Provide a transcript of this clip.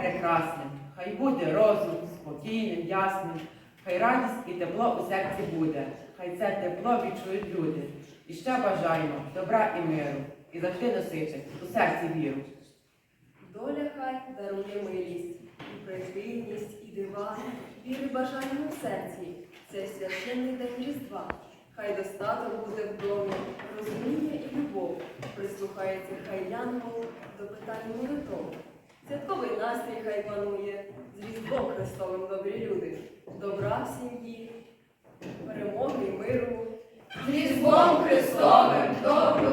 прекрасним. Хай буде розум спокійним, ясним, хай радість і тепло у серці буде, хай це тепло відчують люди. І ще бажаємо добра і миру, і завжди носити у серці віру. Доля хай дарує милість, і прихильність, і дива, віри бажання у серці. Це священний день Різдва. Хай достаток буде в домі. Прислухається хай янгол до питань молитов. Святковий настрій хай панує, з Різдвом Христовим добрі люди. Добра в сім'ї, перемоги миру. З Різдвом Христовим, добру